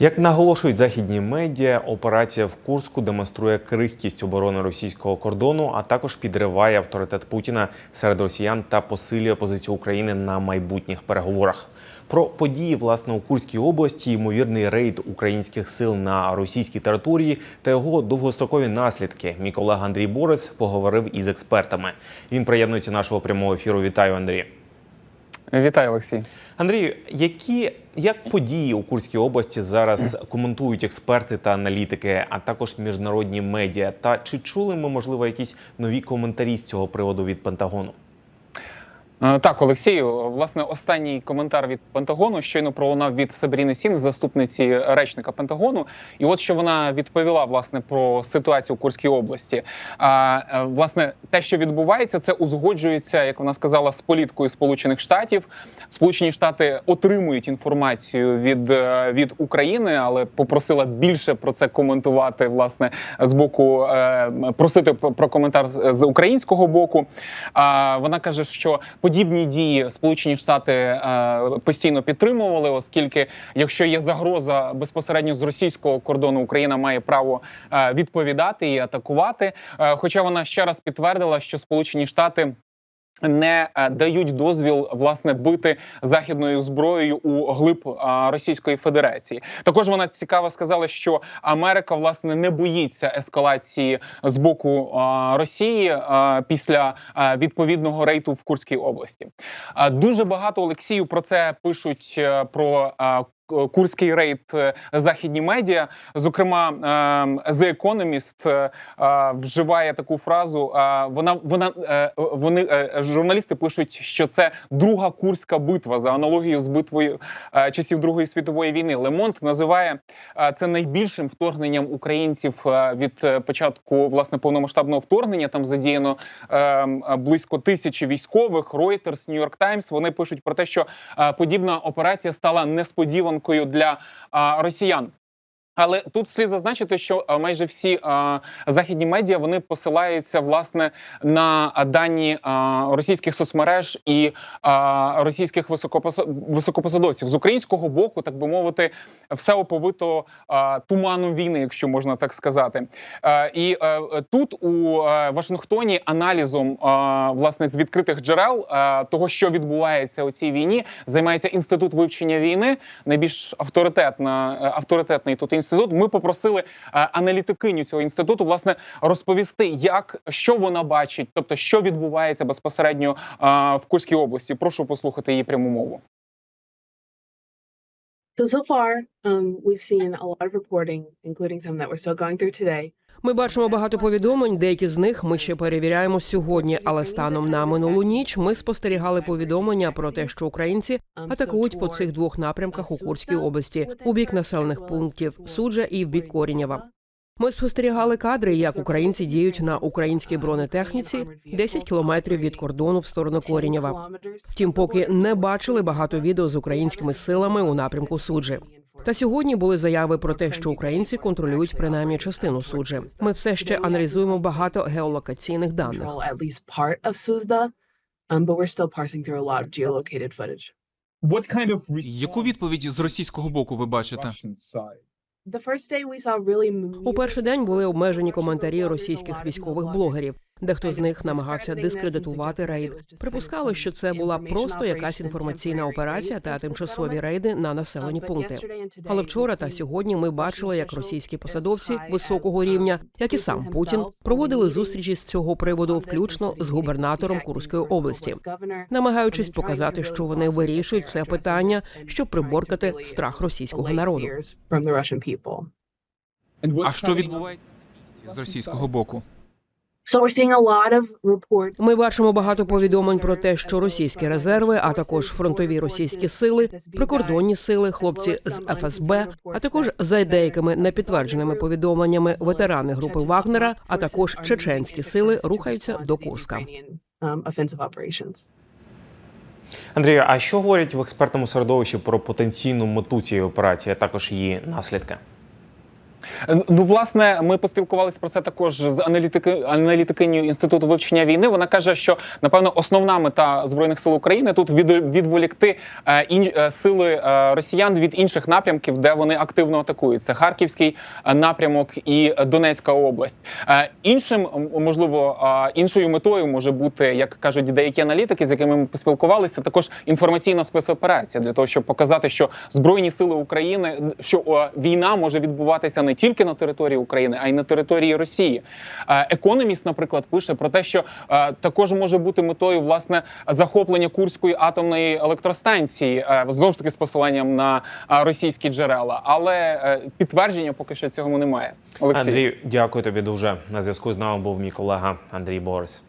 Як наголошують західні медіа, операція в Курську демонструє крихкість оборони російського кордону, а також підриває авторитет Путіна серед росіян та посилює позицію України на майбутніх переговорах. Про події власне у Курській області, ймовірний рейд українських сил на російській території та його довгострокові наслідки. Мій колега Андрій Борис поговорив із експертами. Він приєднується нашого прямого ефіру. Вітаю, Андрій. Вітаю, Олексій. Андрію, які як події у Курській області зараз коментують експерти та аналітики, а також міжнародні медіа? Та чи чули ми можливо якісь нові коментарі з цього приводу від Пентагону? Е, Так, Олексію, власне, останній коментар від Пентагону щойно пролунав від Сабріни Сінг, заступниці речника Пентагону. І от що вона відповіла власне про ситуацію у Курській області. А е, власне, те, що відбувається, це узгоджується, як вона сказала, з політикою Сполучених Штатів. Сполучені Штати отримують інформацію від, е, від України, але попросила більше про це коментувати власне з боку е, просити про коментар з українського боку. А вона каже, що подібні дії Сполучені Штати е, постійно підтримували, оскільки якщо є загроза безпосередньо з російського кордону, Україна має право е, відповідати і атакувати. Е, Хоча вона ще раз підтвердила, що Сполучені Штати. Не е, дають дозвіл власне бити західною зброєю у глиб Російської Федерації. Також вона цікаво сказала, що Америка власне не боїться ескалації з боку Росії після відповідного рейту в Курській області. Дуже багато Олексію про це пишуть е, про. Курський рейд е, західні медіа, зокрема е, The Economist е, е, вживає таку фразу. Вона вона вони журналісти пишуть, що це друга курська битва за аналогією з битвою часів Другої світової війни. Лемонт називає це найбільшим вторгненням українців від початку власне повномасштабного вторгнення. Там задіяно е, близько тисячі військових. Reuters, New York Times, Вони пишуть про те, що подібна операція стала несподіванкою для росіян. Але тут слід зазначити, що е, майже всі е, західні медіа вони посилаються власне на дані е, російських соцмереж і російських високопосо- високопосадовців з українського боку, так би мовити, все оповито е, туманом війни, якщо можна так сказати. І тут у Вашингтоні аналізом власне з відкритих джерел того, що відбувається у цій війні, займається інститут вивчення війни, найбільш авторитетна авторитетний тут інститут. Ми попросили е, аналітикиню цього інституту власне розповісти, як що вона бачить, тобто що відбувається безпосередньо е, в Курській області. Прошу послухати її пряму мову. So so far, um, we've seen a lot of reporting, including some that we're still going through today. Ми бачимо багато повідомлень. Деякі з них ми ще перевіряємо сьогодні. Але станом на минулу ніч ми спостерігали повідомлення про те, що українці атакують по цих двох напрямках у Курській області у бік населених пунктів Суджа і в бік Корінєва. Ми спостерігали кадри, як українці діють на українській бронетехніці 10 кілометрів від кордону в сторону Корінєва. Втім, поки не бачили багато відео з українськими силами у напрямку суджі. Та сьогодні були заяви про те, що українці контролюють принаймні частину суджі. Ми все ще аналізуємо багато геолокаційних даних. Um, Яку відповідь з російського боку ви бачите? У перший день були обмежені коментарі російських військових блогерів. Дехто з них намагався дискредитувати рейд. Припускали, що це була просто якась інформаційна операція та тимчасові рейди на населені пункти. Але вчора та сьогодні ми бачили, як російські посадовці високого рівня, як і сам Путін, проводили зустрічі з цього приводу, включно з губернатором Курської області, намагаючись показати, що вони вирішують це питання, щоб приборкати страх російського народу. А що відбувається з російського боку? Ми бачимо багато повідомлень про те, що російські резерви, а також фронтові російські сили, прикордонні сили, хлопці з ФСБ, а також за деякими непідтвердженими повідомленнями ветерани групи Вагнера, а також чеченські сили рухаються до Курська. Um. Андрію, а що говорять в експертному середовищі про потенційну мету цієї операції, а також її наслідки? Ну, власне, ми поспілкувалися про це також з аналітики аналітикиню інституту вивчення війни. Вона каже, що напевно основна мета збройних сил України тут від, відволікти е, ін, е, сили е, росіян від інших напрямків, де вони активно атакують. Це Харківський е, напрямок і Донецька область. Е, іншим можливо, е, іншою метою може бути, як кажуть деякі аналітики, з якими ми поспілкувалися, також інформаційна спецоперація для того, щоб показати, що збройні сили України, що е, війна може відбуватися не тільки на території України, а й на території Росії. Е, Економіст, наприклад, пише про те, що е, також може бути метою власне захоплення Курської атомної електростанції, е, знову ж таки з посиланням на російські джерела, але підтвердження поки що цього немає. Олексій. Андрій, дякую тобі дуже. На зв'язку з нами був мій колега Андрій Борис.